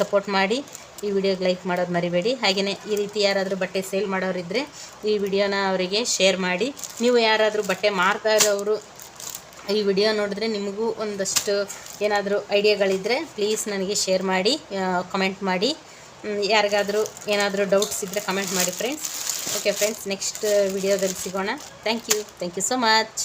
ಸಪೋರ್ಟ್ ಮಾಡಿ. ಈ ವಿಡಿಯೋಗೆ ಲೈಕ್ ಮಾಡೋದು ಮರಿಬೇಡಿ. ಹಾಗೆಯೇ ಈ ರೀತಿ ಯಾರಾದರೂ ಬಟ್ಟೆ ಸೇಲ್ ಮಾಡೋರಿದ್ದರೆ ಈ ವಿಡಿಯೋನ ಅವರಿಗೆ ಶೇರ್ ಮಾಡಿ. ನೀವು ಯಾರಾದರೂ ಬಟ್ಟೆ ಮಾರ್ತಾ ಇರೋರು ಈ ವಿಡಿಯೋ ನೋಡಿದ್ರೆ ನಿಮಗೂ ಒಂದಷ್ಟು ಏನಾದರೂ ಐಡಿಯಾಗಳಿದ್ದರೆ ಪ್ಲೀಸ್ ನನಗೆ ಶೇರ್ ಮಾಡಿ ಕಮೆಂಟ್ ಮಾಡಿ. ಯಾರಿಗಾದರೂ ಏನಾದರೂ ಡೌಟ್ಸ್ ಇದ್ದರೆ ಕಮೆಂಟ್ ಮಾಡಿ ಫ್ರೆಂಡ್ಸ್ ಓಕೆ ಫ್ರೆಂಡ್ಸ್ ನೆಕ್ಸ್ಟ್ ವಿಡಿಯೋದಲ್ಲಿ ಸಿಗೋಣ. Thank you thank you so much